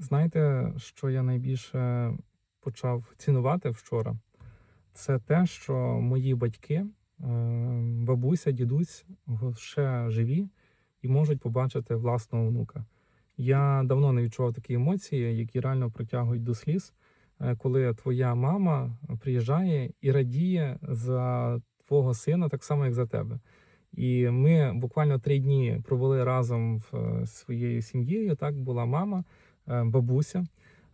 Знаєте, що я найбільше почав цінувати вчора? Це те, що мої батьки, е, бабуся, дідусь ще живі і можуть побачити власного онука. Я давно не відчував такі емоції, які реально притягують до сліз, е, коли твоя мама приїжджає і радіє за твого сина так само, як за тебе. І ми буквально три дні провели разом в е, своєю сім'єю. Так була мама, е, бабуся.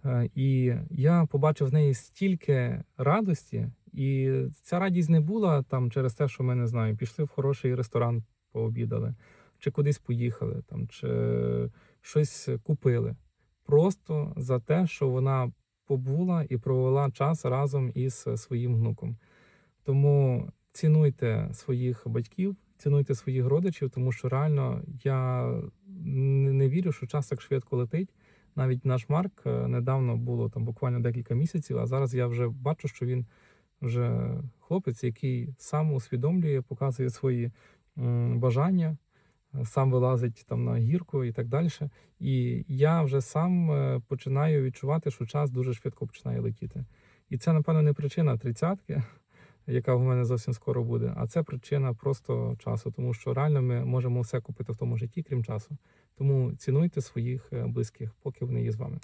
Е, І я побачив в неї стільки радості, і ця радість не була там через те, що ми не знаю, пішли в хороший ресторан, пообідали, чи кудись поїхали, там, чи щось купили. Просто за те, що вона побула і провела час разом із своїм внуком. Тому цінуйте своїх батьків, цінуйте своїх родичів, тому що реально я не вірю, що час так швидко летить. Навіть наш Марк е, недавно було там буквально декілька місяців, а зараз я вже бачу, що він вже хлопець, який сам усвідомлює, показує свої бажання, е, сам вилазить там на гірку і так далі. І я вже сам е, починаю відчувати, що час дуже швидко починає летіти. І це, напевно, не причина тридцятки, яка в мене зовсім скоро буде, а це причина просто часу, тому що реально ми можемо все купити в тому житті, крім часу. Тому цінуйте своїх е, близьких, поки вони є з вами.